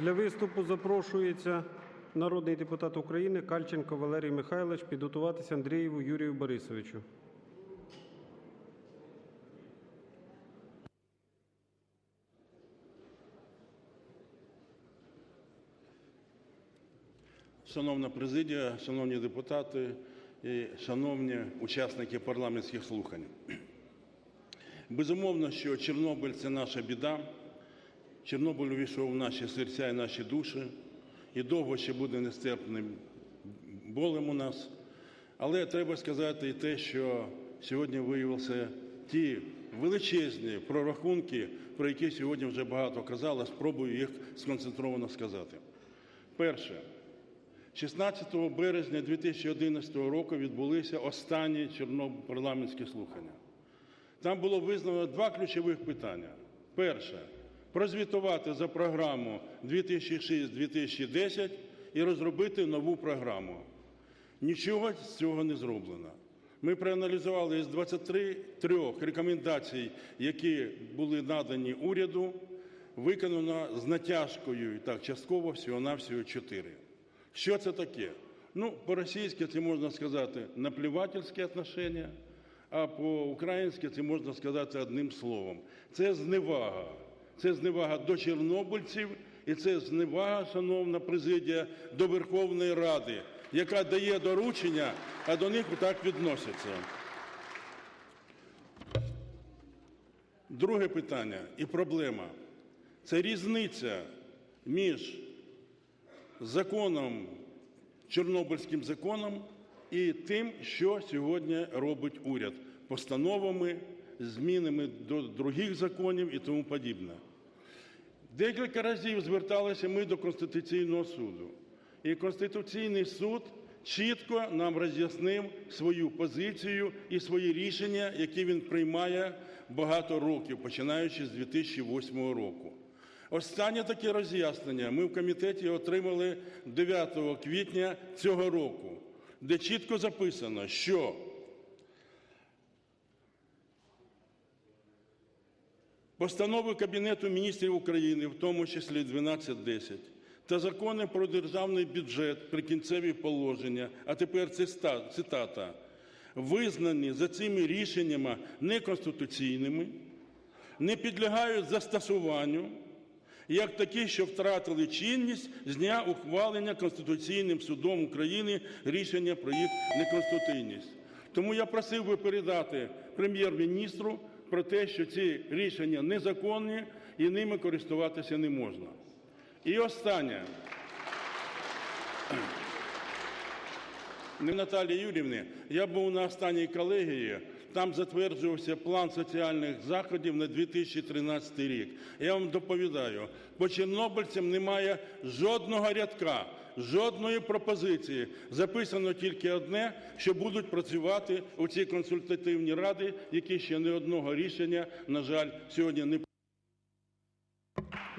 Для виступу запрошується народний депутат України Кальченко Валерій Михайлович підготуватися Андрієву Юрію Борисовичу. Шановна президія, шановні депутати і шановні учасники парламентських слухань. Безумовно, що Чорнобиль це наша біда. Чорнобиль увійшов в наші серця і наші душі, і довго ще буде нестерпним болем у нас. Але треба сказати і те, що сьогодні виявилися ті величезні прорахунки, про які сьогодні вже багато казали, спробую їх сконцентровано сказати. Перше. 16 березня 2011 року відбулися останні Чорноб- парламентські слухання. Там було визнано два ключових питання. Перше прозвітувати за програму 2006-2010 і розробити нову програму. Нічого з цього не зроблено. Ми проаналізували із 23 трьох рекомендацій, які були надані уряду, виконано з натяжкою і так частково всього-навсього 4. Що це таке? Ну, по-російськи це можна сказати наплівательське отношення, а по-українськи це можна сказати одним словом. Це зневага. Це зневага до чорнобильців і це зневага, шановна президія, до Верховної Ради, яка дає доручення, а до них так відносяться. Друге питання і проблема це різниця між законом, Чорнобильським законом і тим, що сьогодні робить уряд постановами, змінами до других законів і тому подібне. Декілька разів зверталися ми до Конституційного суду. І Конституційний суд чітко нам роз'яснив свою позицію і свої рішення, які він приймає багато років, починаючи з 2008 року. Останнє таке роз'яснення ми в комітеті отримали 9 квітня цього року, де чітко записано, що Постанови Кабінету міністрів України, в тому числі 1210, та закони про державний бюджет, прикінцеві положення, а тепер цитата, визнані за цими рішеннями неконституційними, не підлягають застосуванню, як такі, що втратили чинність з дня ухвалення Конституційним судом України рішення про їх неконституційність. Тому я просив би передати прем'єр-міністру про те, що ці рішення незаконні і ними користуватися не можна. І останнє. Не Наталії Юрівни, я був на останній колегії, там затверджувався план соціальних заходів на 2013 рік. Я вам доповідаю, по чорнобильцям немає жодного рядка, жодної пропозиції. Записано тільки одне, що будуть працювати у ці консультативні ради, які ще не одного рішення, на жаль, сьогодні не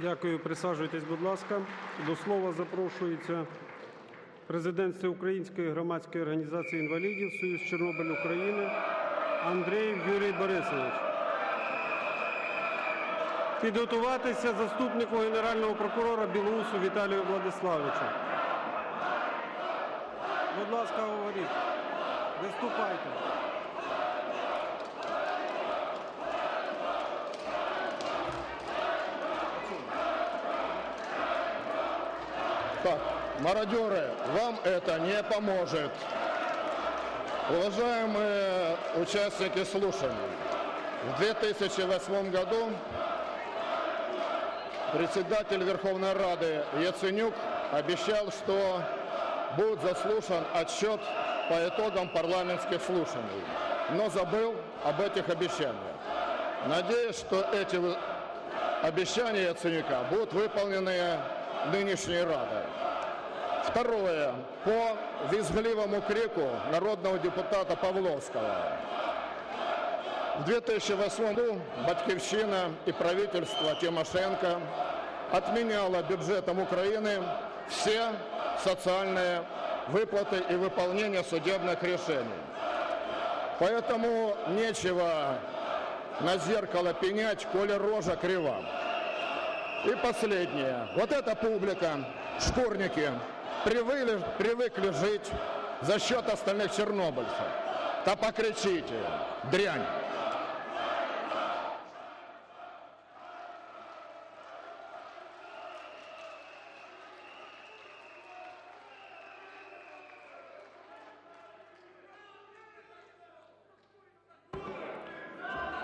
Дякую. Присаджуйтесь, будь ласка. До слова запрошується президент Всеукраїнської громадської організації інвалідів Союз Чорнобиль України Андрієв Юрій Борисович. Підготуватися заступнику генерального прокурора Білоусу Віталію Владиславовичу. Будь ласка, говоріть. Виступайте. Так, мародеры, вам это не поможет. Уважаемые участники слушаний, в 2008 году председатель Верховной Рады Яценюк обещал, что будет заслушан отчет по итогам парламентских слушаний, но забыл об этих обещаниях. Надеюсь, что эти обещания Яценюка будут выполнены нынешней Радой. Второе. По визгливому крику народного депутата Павловского. В 2008 году Батькивщина и правительство Тимошенко отменяло бюджетом Украины все социальные выплаты и выполнение судебных решений. Поэтому нечего на зеркало пенять, коли рожа крива. И последнее. Вот эта публика, шкурники, привыкли, привыкли жить за счет остальных чернобыльцев. Да покричите, дрянь.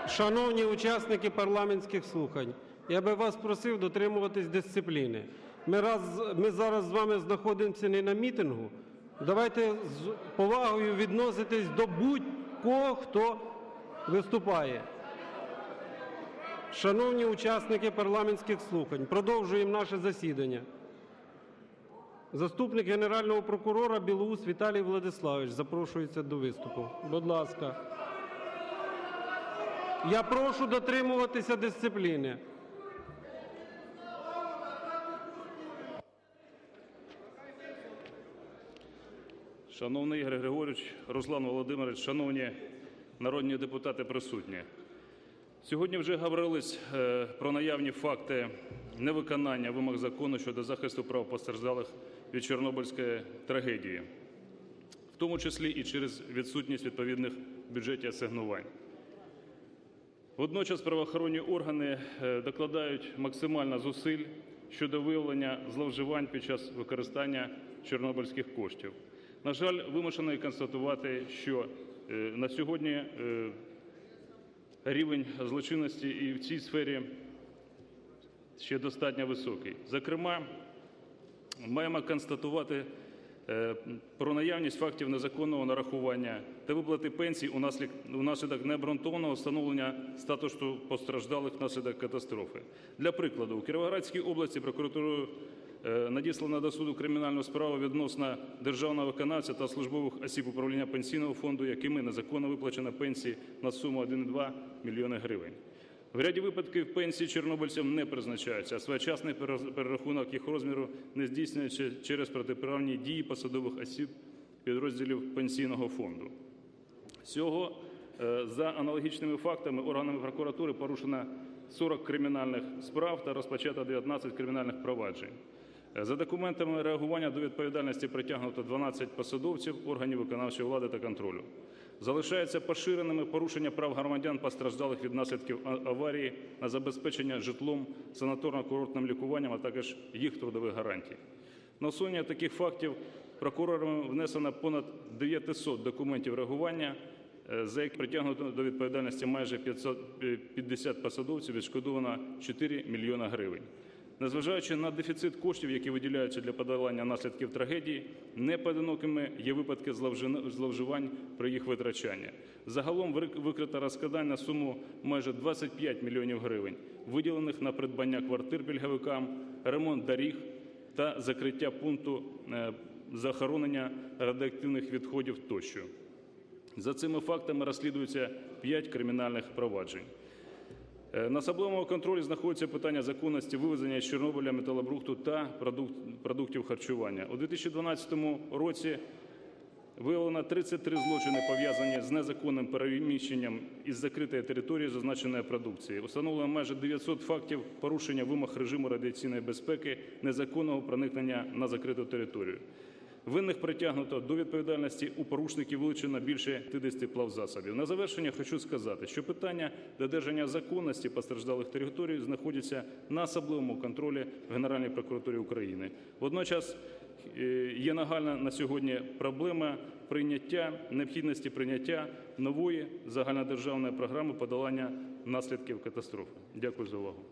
Шановні учасники парламентських слухань, я би вас просив дотримуватись дисципліни. Ми, раз, ми зараз з вами знаходимося не на мітингу. Давайте з повагою відноситись до будь-кого, хто виступає. Шановні учасники парламентських слухань, продовжуємо наше засідання. Заступник Генерального прокурора Білоус Віталій Владиславович запрошується до виступу. Будь ласка. Я прошу дотримуватися дисципліни. Шановний Ігор Григорович, Руслан Володимирович, шановні народні депутати присутні. Сьогодні вже говорилось е, про наявні факти невиконання вимог закону щодо захисту прав постраждалих від Чорнобильської трагедії, в тому числі і через відсутність відповідних бюджетів асигнувань. Водночас правоохоронні органи е, докладають максимально зусиль щодо виявлення зловживань під час використання чорнобильських коштів. На жаль, вимушений констатувати, що е, на сьогодні е, рівень злочинності і в цій сфері ще достатньо високий. Зокрема, маємо констатувати про наявність фактів незаконного нарахування та виплати пенсій унаслід- унаслідок необґрунтованого встановлення статусу постраждалих внаслідок катастрофи. Для прикладу, у Кіровоградській області прокуратурою е, надіслано до суду кримінальну справу відносно державного виконавця та службових осіб управління пенсійного фонду, якими незаконно виплачено пенсії на суму 1,2 мільйони гривень. В ряді випадків пенсії чорнобильцям не призначаються, а своєчасний перерахунок їх розміру не здійснюється через протиправні дії посадових осіб підрозділів пенсійного фонду. Всього е, за аналогічними фактами органами прокуратури порушено 40 кримінальних справ та розпочато 19 кримінальних проваджень. Е, За документами реагування до відповідальності притягнуто 12 посадовців органів виконавчої влади та контролю. Залишаються поширеними порушення прав громадян, постраждалих від наслідків аварії на забезпечення житлом, санаторно-курортним лікуванням, а також їх трудових гарантій. На усунення таких фактів прокурорами внесено понад 900 документів реагування, е, за які притягнуто до відповідальності майже 550 посадовців, відшкодовано 4 мільйона гривень. Незважаючи на дефіцит коштів, які виділяються для подолання наслідків трагедії, непоодинокими є випадки зловживань при їх витрачанні. Загалом вик- викрито розкрадань на суму майже 25 мільйонів гривень, виділених на придбання квартир пільговикам, ремонт доріг та закриття пункту е, захоронення радіоактивних відходів тощо. За цими фактами розслідується 5 кримінальних проваджень. Е, На особливому контролі знаходиться питання законності вивезення з Чорнобиля металобрухту та продук- продуктів харчування. У 2012 році виявлено 33 злочини, пов'язані з незаконним переміщенням із закритої території зазначеної продукції. Установлено майже 900 фактів порушення вимог режиму радіаційної безпеки, незаконного проникнення на закриту територію. Винних притягнуто до відповідальності у порушників вилучено більше 50 плавзасобів. На завершення хочу сказати, що питання додержання законності постраждалих територій знаходяться на особливому контролі в Генеральній прокуратурі України. Водночас е, є нагальна на сьогодні проблема прийняття необхідності прийняття нової загальнодержавної програми подолання наслідків катастрофи. Дякую за увагу.